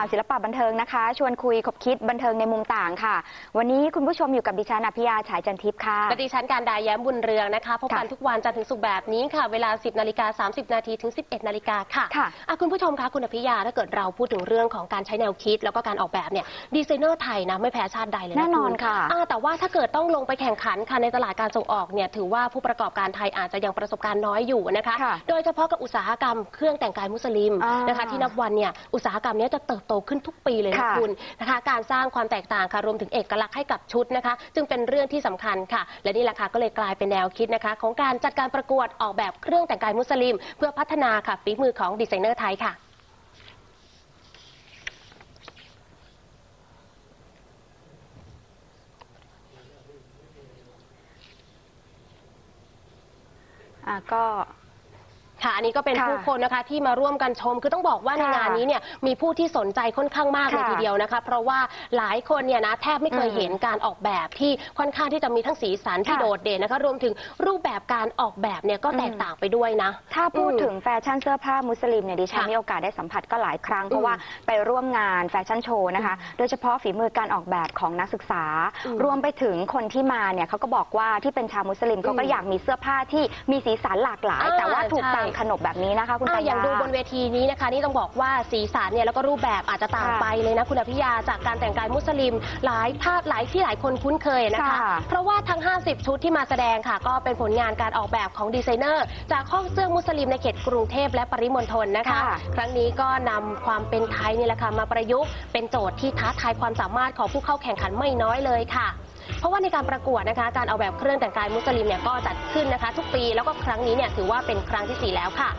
าวศิลปะบันเทิงนะคะ ชวนคุยขบคิดบันเทิงในมุมต่างค่ะ วันนี้คุณผู้ชมอยู่กับดิฉันอภิยาฉายจันทิพย์ค่ะและดิฉันการดาแย้มบุญเรืองนะคะพบกันค่ะทุกวันจันทร์ถึงศุกร์แบบนี้ค่ะ เวลา 10นาฬิกา30 นาทีถึง 11นาฬิกาค่ะค่ะอะคุณผู้ชมคะคุณอภิยาถ้าเกิดเราพูดถึงเรื่องของการใช้แนวคิด แล้วก็การออกแบบเนี่ยดีไซเนอร์ไทยนะไม่แพ้ชาติใดเลยนะแน่นอนณค่ะอ่าแต่ว่าถ้าเกิดต้องลงไปแข่งขันค่ะในตลาดการส่งออกเนี่ยถือว่าผู้ประกอบการไทยอาจจะยังประสบการณ์น้อยอยู่นะคะค่ะโดยเฉพาะกับอุตสาหกรรมเครื่องแต่งกายมุสลิมอ่านนะคะที่นับวันเนี่ยอุตสาหกรรมเนี้จะเติบโตขึ้นทุกปีเลยนะค่ะคุณนะคะ การสร้างความแตกต่างค่ะรวมถึงเอกลักษณ์ให้กับชุดนะคะ จึงเป็นเรื่องที่สำคัญค่ะ และนี่แหละค่ะก็เลยกลายเป็นแนวคิดนะคะ ของการจัดการประกวดออกแบบเครื่องแต่งกายมุสลิม เพื่อพัฒนาค่ะฝีมือของดีไซเนอร์ไทยค่ะ อะก็ ค่ะอันนี้ก็เป็นค่ะผู้คนนะคะที่มาร่วมกันชม คือต้องบอกว่าในค่ะงานนี้เนี่ยมีผู้ที่สนใจค่อนข้างมากเลยค่ะทีเดียวนะคะ เพราะว่าหลายคนเนี่ยนะแทบไม่เคยอืมเห็นการออกแบบที่ค่อนข้างที่จะมีทั้งสีสันที่ค่ะ โดดเด่นนะคะ รวมถึงรูปแบบการออกแบบเนี่ยก็แตกต่างไปด้วยนะ ถ้าพูดอืมถึงแฟชั่นเสื้อผ้ามุสลิมเนี่ยดิฉันค่ะมีโอกาสได้สัมผัสก็หลายครั้ง เพอืราะมว่าไปร่วมงานแฟชั่นโชว์นะคะ โดยเฉพาะฝีมือการออกแบบของนักศึกษา อืมรวมไปถึงคนที่มาเนี่ยเขาก็บอกว่าที่เป็นชาวมุสลิมเขาก็อืมอยากมีเสื้อผ้าที่มีสีสันหลากหลาย อ่าแต่ว่าถูกใช่สั่งขนบแบบนี้นะคะ คุณอะปัญอย่างญาดูบนเวทีนี้นะคะ นี่ต้องบอกว่าสีสันเนี่ยแล้วก็รูปแบบอาจจะต่างค่ะไปเลยนะคุณอภิยาจากการแต่งกายมุสลิมหลายภาพหลายที่หลายคนคุ้นเคยนะคะ ค่ะเพราะว่าทั้ง 50 ชุดที่มาแสดงค่ะ ก็เป็นผลงานการออกแบบของดีไซเนอร์ จากห้องเสื้อมุสลิมในเขตกรุงเทพและปริมณฑลนะคะ ค่ะ ครั้งนี้ก็นำความเป็นไทยนี่แหละค่ะมาประยุกต์เป็นโจทย์ที่ท้าทายความสามารถของผู้เข้าแข่งขันไม่น้อยเลยค่ะ เพราะว่าในการประกวดนะคะการออกแบบเครื่องแต่งกายมุสลิมเนี่ยก็จัดขึ้นนะคะ ทุกปีแล้วก็ครั้งนี้เนี่ยถือว่าเป็นครั้งที่สี่แล้วค่ะ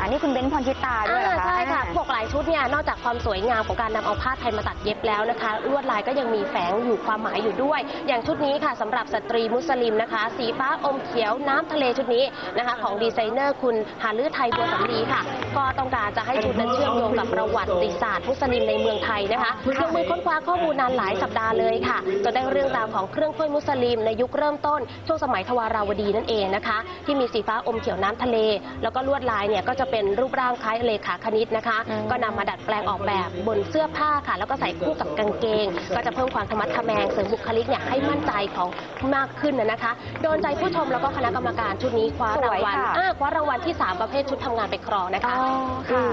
อันนี้คุณเบ้นพรชิตาด้วยเหรออ่าคะใช่ค่ะอ่าพวกหลายชุดเนี่ยนอกจากความสวยงามของการนำเอาผ้าไทยมาตัดเย็บแล้วนะคะลวดลายก็ยังมีแฝงอยู่ความหมายอยู่ด้วย อย่างชุดนี้ค่ะสำหรับสตรีมุสลิมนะคะ สีฟ้าอมเขียวน้ำทะเลชุดนี้นะคะของดีไซเนอร์คุณหาลือไทยบัวสำลีค่ะ ก็ต้องการจะให้ชุดนั้นเชื่อมโยงกับประวัติศาสตร์มุสลิมในเมืองไทยนะคะลงมือค้นคว้าข้อมูลนานหลายสัปดาห์เลยค่ะจนได้เรื่องราวของเครื่องถ้วยมุสลิมในยุคเริ่มต้น ช่วงสมัยทวาราวดีนั่นเองนะคะ ที่มีสีฟ้าอมเขียวน้ำทะเล แล้วก็ลวดลายเนี่ยก็จะเป็นรูปร่างคล้ายเลขาคณิตนะคะอืมก็นำมาดัดแปลงออกแบบบนเสื้อผ้าค่ะ แล้วก็ใส่คู่กับกางเกง ก็จะเพิ่มความธรรมะทะแมงเสริมบุคลิกเนี่ยให้มั่นใจของมากขึ้นนะนะคะ โดนใจผู้ชมแล้วก็คณะกรรมการชุดนี้คว้ารางวัลสวยค่ะอ่าคว้ารางวัลที่ 3 ประเภทชุดทำงานไปครองนะคะอ๋อค่ะ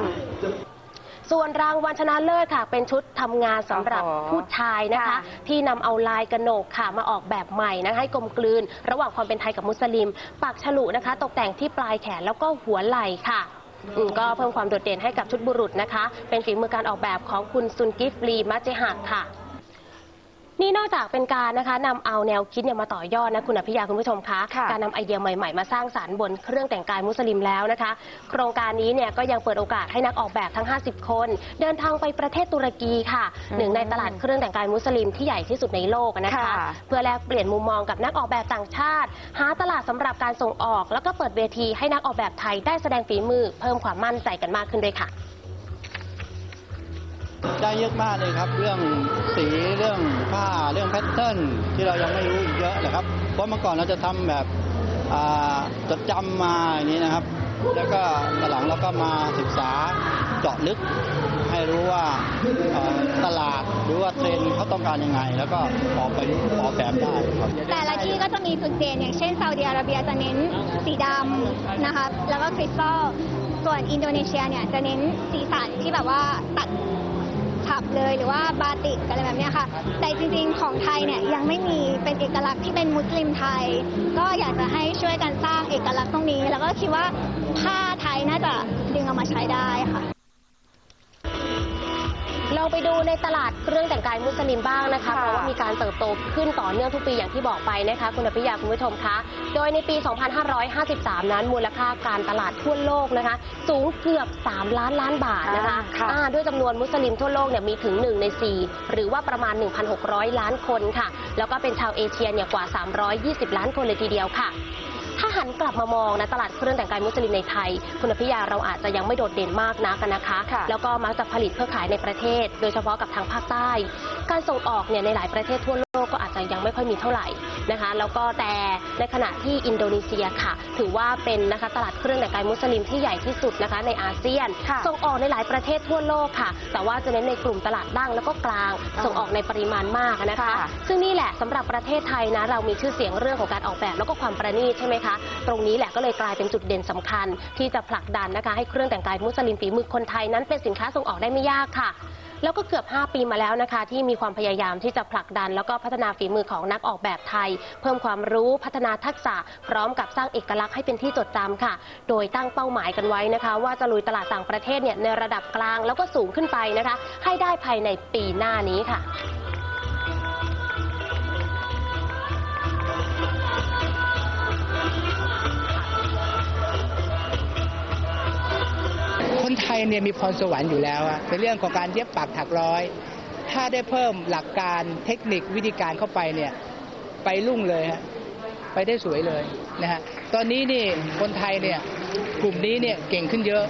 อืม ส่วนรางวัลชนะเลิศค่ะ เป็นชุดทำงานสำหรับโอ้โหผู้ชายนะคะค่ะที่นำเอาลายกระโหนกค่ะมาออกแบบใหม่นะคะให้กลมกลืน ระหว่างความเป็นไทยกับมุสลิม ปักฉลุนะคะ ตกแต่งที่ปลายแขนแล้วก็หัวไหล่ค่ะอืมก็เพิ่มความโดดเด่นให้กับชุดบุรุษนะคะ เป็นฝีมือการออกแบบของคุณซุนกิฟลีมัจเจหักค่ะ นี่นอกจากเป็นการนะคะนำเอาแนวคิดเนี่ยมาต่อยอดนะคุณอภิยาคุณผู้ชมคะค่ะการนำไอเดียใหม่ๆ มาสร้างสารรค์บนเครื่องแต่งกายมุสลิมแล้วนะคะ โครงการนี้เนี่ยก็ยังเปิดโอกาสให้นักออกแบบทั้ง 50 คน เดินทางไปประเทศตุรกีค่ะ อืมหนึ่งในตลาดเครื่องแต่งกายมุสลิมที่ใหญ่ที่สุดในโลกนะคะ ค่ะ เพื่อแลกเปลี่ยนมุมมองกับนักออกแบบต่างชาติ หาตลาดสำหรับการส่งออก แล้วก็เปิดเวทีให้นักออกแบบไทยได้แสดงฝีมือ เพิ่มความมั่นใจกันมากขึ้นด้วยค่ะ ได้เยอะมากเลยครับ เรื่องสีเรื่องผ้าเรื่องแพทเทิร์นที่เรายังไม่รู้อีกเยอะเลยครับ เพราะเมื่อก่อนเราจะทำแบบจดจำมาอย่างนี้นะครับ แล้วก็ตหลังเราก็มาศึกษาเจาะลึก ให้รู้ว่าตลาดหรือว่าเทรนเขาต้องการยังไง แล้วก็ออกไปออกแบบได้ครับแต่ละที่ก็จะมีจุดเด่นอย่างเช่นซาอุดิอาระเบียจะเน้นสีดำนะคะแล้วก็คริสตัลส่วนอินโดนีเซียเนี่ยจะเน้นสีสันที่แบบว่าตัดับเลยหรือว่าบาติกอะไรแบบนี้ค่ะ แต่จริงๆของไทยเนี่ยยังไม่มีเป็นเอกลักษณ์ที่เป็นมุสลิมไทย ก็อยากจะให้ช่วยกันสร้างเอกลักษณ์ตรงนี้ แล้วก็คิดว่าผ้าไทยน่าจะดึงเอามาใช้ได้ค่ะ ไปดูในตลาดเครื่องแต่งกายมุสลิมบ้างนะคะค่ะเพราะว่ามีการเติบโตขึ้นต่อเนื่องทุกปีอย่างที่บอกไปนะคะคุณอภิยาคุณผู้ชมคะ โดยในปี 2553 นั้นมูลค่าการตลาดทั่วโลกนะคะ สูงเกือบ 3 ล้านล้านบาทนะคะอ่าค่ะอ่าด้วยจำนวนมุสลิมทั่วโลกเนี่ยมีถึง 1 ใน 4 หรือว่าประมาณ 1,600 ล้านคนค่ะ แล้วก็เป็นชาวเอเชียเนี่ยกว่า 320 ล้านคนเลยทีเดียวค่ะถ้าหั นกลับมามองนะตลาดเครื่องแต่งกายมุสลิมในไทย คุณอภิยาเราอาจจะยังไม่โดดเด่นมากนักนะคะค่ะแล้วก็มักจะผลิตเพื่อขายในประเทศ โดยเฉพาะกับทางภาคใต้ การส่งออกเนี่ยในหลายประเทศทั่วโลกก็อา จจะจะยังไม่ค่อยมีเท่าไหร่นะคะแล้วก็แต่ในขณะที่อินโดนีเซียค่ะ ถือว่าเป็นนะคะตลาดเครื่องแต่งกายมุสลิมที่ใหญ่ที่สุดนะคะในอาเซียนค่ะส่งออกในหลายประเทศทั่วโลกค่ะ แต่ว่าจะเน้นในกลุ่มตลาดดั้งแล้วก็กลางอ๋อส่งออกในปริมาณมากนะคะค่ะซึ่งนี่แหละสำหรับประเทศไทยนะเรามีชื่อเสียงเรื่องของการออกแบบแล้วก็ความประณีตใช่ไหมคะ ตรงนี้แหละก็เลยกลายเป็นจุดเด่นสำคัญ ที่จะผลักดันนะคะให้เครื่องแต่งกายมุสลิมฝีมือคนไทยนั้นเป็นสินค้าส่งออกได้ไม่ยากค่ะ แล้วก็เกือบ 5 ปีมาแล้วนะคะ ที่มีความพยายามที่จะผลักดัน แล้วก็พัฒนาฝีมือของนักออกแบบไทย เพิ่มความรู้พัฒนาทักษะ พร้อมกับสร้างเอกลักษณ์ให้เป็นที่จดจำค่ะ โดยตั้งเป้าหมายกันไว้นะคะ ว่าจะลุยตลาดต่างประเทศเนี่ยในระดับกลางแล้วก็สูงขึ้นไปนะคะ ให้ได้ภายในปีหน้านี้ค่ะ เนี่ยมีพรสวรรค์อยู่แล้วอะเป็นเรื่องของการเย็บปักถักร้อย ถ้าได้เพิ่มหลักการเทคนิควิธีการเข้าไปเนี่ยไปรุ่งเลยฮะไปได้สวยเลยนะฮะตอนนี้นี่คนไทยเนี่ยกลุ่มนี้เนี่ยเก่งขึ้นเยอะ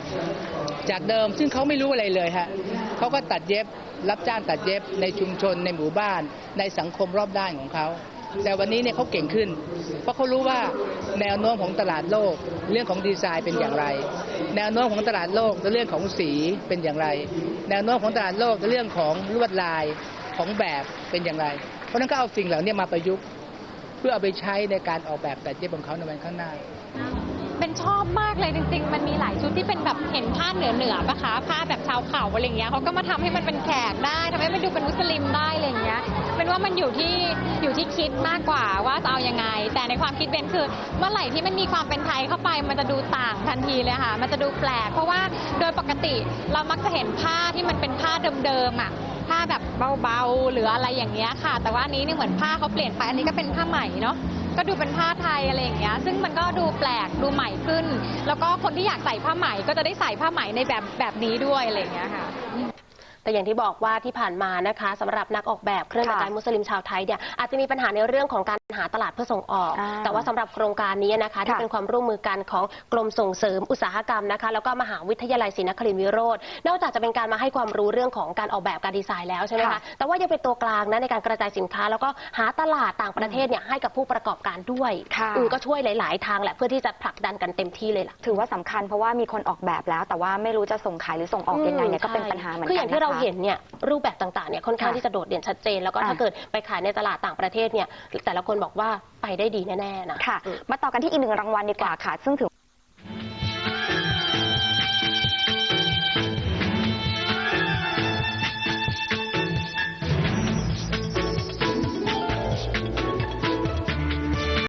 จากเดิมซึ่งเขาไม่รู้อะไรเลยฮะเขาก็ตัดเย็บรับจ้างตัดเย็บในชุมชนในหมู่บ้าน ในสังคมรอบด้านของเขาแต่วันนี้เนี่ยเขาเก่งขึ้น เพราะเขารู้ว่าแนวโน้มของตลาดโลก เรื่องของดีไซน์เป็นอย่างไร แนวโน้มของตลาดโลกในเรื่องของสีเป็นอย่างไร แนวโน้มของตลาดโลกในเรื่องของลวดลายของแบบเป็นอย่างไร เพราะนั้นก็เอาสิ่งเหล่านี้มาประยุกต์ เพื่อเอาไปใช้ในการออกแบบตัดเย็บของเขาในวันข้างหน้า เป็นชอบมากเลยจริง ๆ มันมีหลายชุดที่เป็นแบบเห็นผ้าเหนือเหนือปะคะผ้าแบบชาวเขาอะไรเงี้ยเขาก็มาทำให้มันเป็นแขกได้ทำให้มันดูเป็นมุสลิมได้อะไรเงี้ยเป็นว่ามันอยู่ที่อยู่ที่คิดมากกว่าว่าจะเอายังไง แต่ในความคิดเบนคือ เมื่อไหร่ที่มันมีความเป็นไทยเข้าไป มันจะดูต่างทันทีเลยค่ะ มันจะดูแปลกเพราะว่าโดยปกติเรามักจะเห็นผ้าที่มันเป็นผ้าเดิมๆอะ ผ้าแบบเบาๆ หรืออะไรอย่างเงี้ยค่ะ แต่ว่าอันนี้เนี่ยเหมือนผ้าเขาเปลี่ยนไป อันนี้ก็เป็นผ้าใหม่เนาะ ก็ดูเป็นผ้าไทยอะไรอย่างเงี้ย ซึ่งมันก็ดูแปลก ดูใหม่ขึ้น แล้วก็คนที่อยากใส่ผ้าใหม่ก็จะได้ใส่ผ้าใหม่ในแบบแบบนี้ด้วยอะไรอย่างเงี้ยค่ะแต่อย่างที่บอกว่าที่ผ่านมานะคะสำหรับนักออกแบบเครื่องแต่งกายมุสลิมชาวไทยเนี่ยอาจจะมีปัญหาในเรื่องของการ หาตลาดเพื่อส่งออกอ่าแต่ว่าสำหรับโครงการนี้นะคะที่ค่ะเป็นความร่วมมือกันของกรมส่งเสริมอุตสาหกรรมนะคะ แล้วก็มหาวิทยาลัยศรีนครินทรวิโรธนอกจากจะเป็นการมาให้ความรู้เรื่องของการออกแบบการดีไซน์แล้วใช่ไหมค่ะคะแต่ว่ายังเป็นตัวกลางนะในการกระจายสินค้า แล้วก็หาตลาดต่างประเทศเนี่ยให้กับผู้ประกอบการด้วยค่ะอืมก็ช่วยหลาย ๆ ทางแหละเพื่อที่จะผลักดันกันเต็มที่เลยล่ะถือว่าสำคัญเพราะว่ามีคนออกแบบแล้ว แต่ว่าไม่รู้จะส่งขายหรือส่งออกยังไงเนี่ยก็เป็นใช่ปัญหาเหมือนกันคืออย่างที่เรานะคะเห็นเนี่ยรูปแบบต่าง ๆ เนี่ยค่อนข้างค่ะที่จะโดดเด่นชัดเจน แล้วก็อะถ้าเกิดไปขายในตลาดต่างประเทศเนี่ยแต่ละคนบอกว่าไปได้ดีแน่ๆนะ ค่ะอืมมาต่อกันที่อีกหนึ่งรางวัลดีกว่าค่ะ ซึ่งถือ